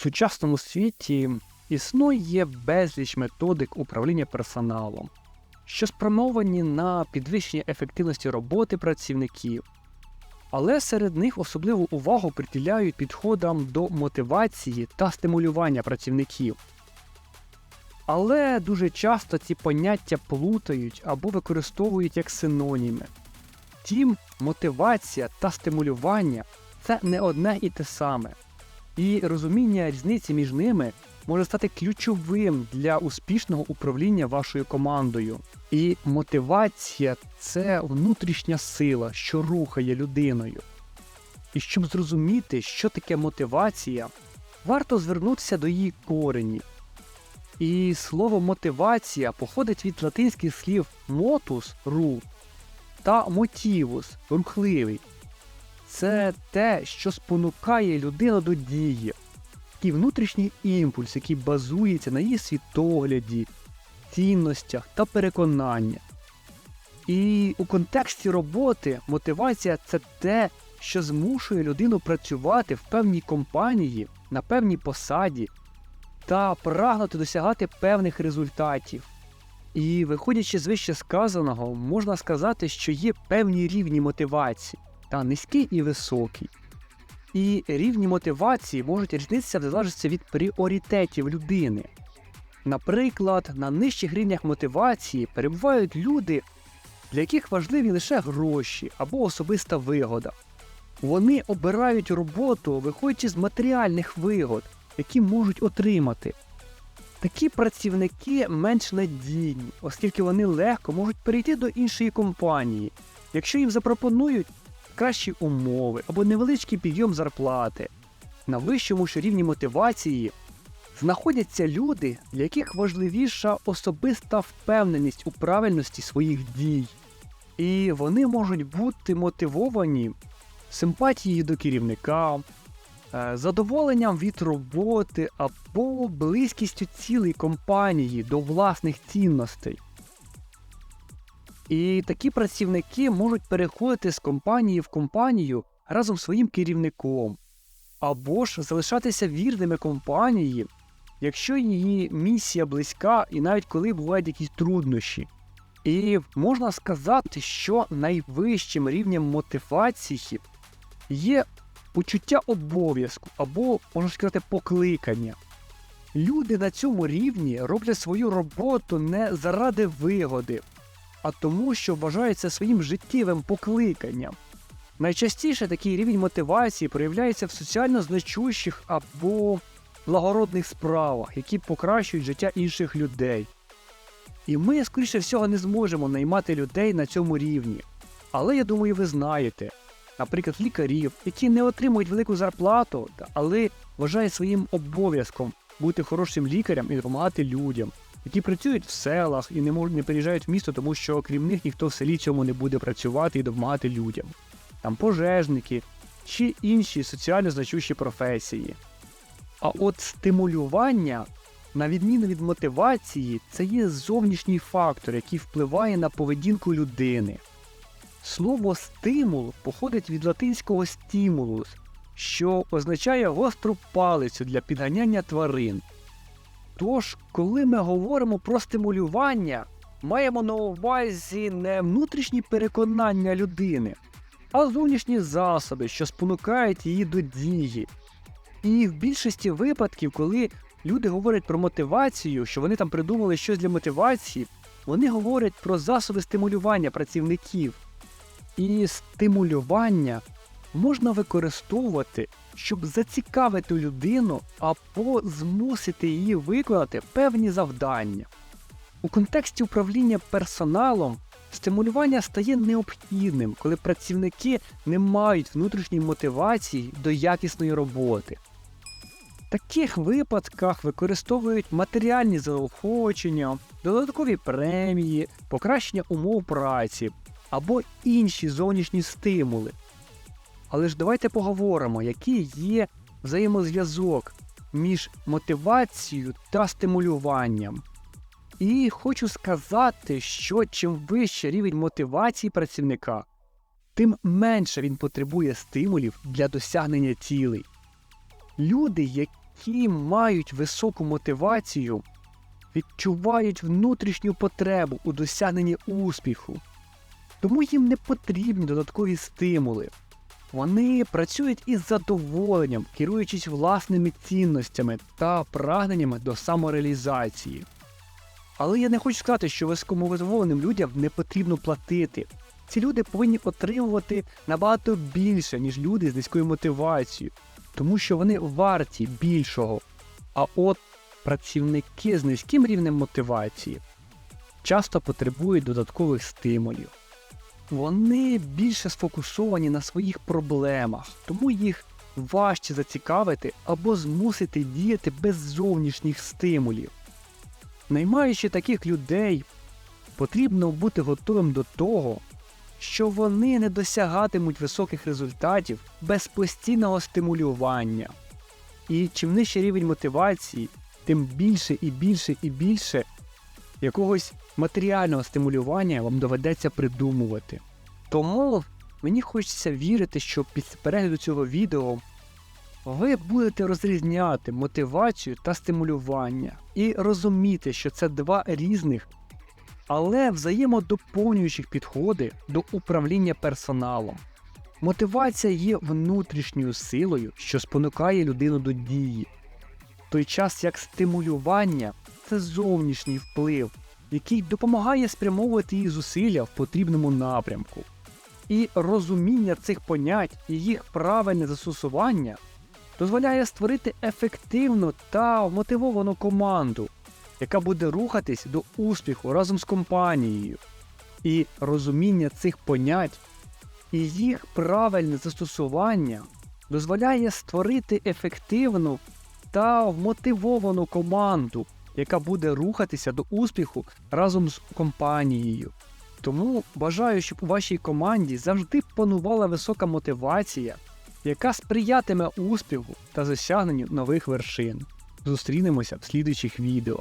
сучасному світі існує безліч методик управління персоналом, що спрямовані на підвищення ефективності роботи працівників, але серед них особливу увагу приділяють підходам до мотивації та стимулювання працівників. Але дуже часто ці поняття плутають або використовують як синоніми. Втім, мотивація та стимулювання це не одне і те саме, і розуміння різниці між ними може стати ключовим для успішного управління вашою командою. І мотивація це внутрішня сила, що рухає людиною. І щоб зрозуміти, що таке мотивація, варто звернутися до її коренів. І слово мотивація походить від латинських слів motus рух та motivus рухливий. Це те, що спонукає людину до дії, такий внутрішній імпульс, який базується на її світогляді, цінностях та переконаннях. І у контексті роботи мотивація це те, що змушує людину працювати в певній компанії, на певній посаді та прагнути досягати певних результатів. І виходячи з вище сказаного, можна сказати, що є певні рівні мотивації, та низький і високий. І рівні мотивації можуть різнитися в залежності від пріоритетів людини. Наприклад, на нижчих рівнях мотивації перебувають люди, для яких важливі лише гроші або особиста вигода. Вони обирають роботу, виходячи з матеріальних вигод, які можуть отримати. Такі працівники менш надійні, оскільки вони легко можуть перейти до іншої компанії, якщо їм запропонують кращі умови або невеличкий підйом зарплати. На вищому ж рівні мотивації знаходяться люди, для яких важливіша особиста впевненість у правильності своїх дій. І вони можуть бути мотивовані симпатією до керівника, е, задоволенням від роботи або близькістю цілої компанії до власних цінностей. І такі працівники можуть переходити з компанії в компанію разом з своїм керівником, або ж залишатися вірними компанії, якщо її місія близька і навіть коли бувають якісь труднощі. І можна сказати, що найвищим рівнем мотивації є почуття обов'язку або, можна сказати, покликання. Люди на цьому рівні роблять свою роботу не заради вигоди, а тому, що вважаються своїм життєвим покликанням. Найчастіше такий рівень мотивації проявляється в соціально значущих або благородних справах, які покращують життя інших людей. І ми, скоріше всього, не зможемо наймати людей на цьому рівні. Але я думаю, ви знаєте, наприклад, лікарів, які не отримують велику зарплату, але вважають своїм обов'язком бути хорошим лікарем і допомагати людям які працюють в селах і не можуть не переїжджають в місто, тому що крім них ніхто в селі цьому не буде працювати і допомагати людям. Там пожежники чи інші соціально значущі професії. А от стимулювання, на відміну від мотивації, це є зовнішній фактор, який впливає на поведінку людини. Слово стимул походить від латинського стимулус, що означає гостру палицю для підганяння тварин. Тож, коли ми говоримо про стимулювання, маємо на увазі не внутрішні переконання людини, а зовнішні засоби, що спонукають її до дії. І в більшості випадків, коли люди говорять про мотивацію, що вони там придумали щось для мотивації, вони говорять про засоби стимулювання працівників. І стимулювання можна використовувати щоб зацікавити людину або змусити її виконати певні завдання. У контексті управління персоналом стимулювання стає необхідним, коли працівники не мають внутрішньої мотивації до якісної роботи. В таких випадках використовують матеріальні заохочення, додаткові премії, покращення умов праці або інші зовнішні стимули, але ж давайте поговоримо, який є взаємозв'язок між мотивацією та стимулюванням. І хочу сказати, що чим вище рівень мотивації працівника, тим менше він потребує стимулів для досягнення цілей. Люди, які мають високу мотивацію, відчувають внутрішню потребу у досягненні успіху. Тому їм не потрібні додаткові стимули. Вони працюють із задоволенням, керуючись власними цінностями та прагненнями до самореалізації. Але я не хочу сказати, що високомотивованим людям не потрібно платити. Ці люди повинні отримувати набагато більше, ніж люди з низькою мотивацією, тому що вони варті більшого. А от працівники з низьким рівнем мотивації часто потребують додаткових стимулів. Вони більше сфокусовані на своїх проблемах, тому їх важче зацікавити або змусити діяти без зовнішніх стимулів. Наймаючи таких людей, потрібно бути готовим до того, що вони не досягатимуть високих результатів без постійного стимулювання. І чим нижчий рівень мотивації, тим більше і більше і більше якогось матеріального стимулювання вам доведеться придумувати. Тому мені хочеться вірити, що після перегляду цього відео ви будете розрізняти мотивацію та стимулювання і розуміти, що це два різних, але взаємодоповнюючих підходи до управління персоналом. Мотивація є внутрішньою силою, що спонукає людину до дії, той час як стимулювання це зовнішній вплив, який допомагає спрямовувати її зусилля в потрібному напрямку. І розуміння цих понять і їх правильне застосування дозволяє створити ефективну та мотивовану команду, яка буде рухатись до успіху разом з компанією. І розуміння цих понять і їх правильне застосування дозволяє створити ефективну та вмотивовану команду, яка буде рухатися до успіху разом з компанією. Тому бажаю, щоб у вашій команді завжди панувала висока мотивація, яка сприятиме успіху та досягненню нових вершин. Зустрінемося в слідуючих відео.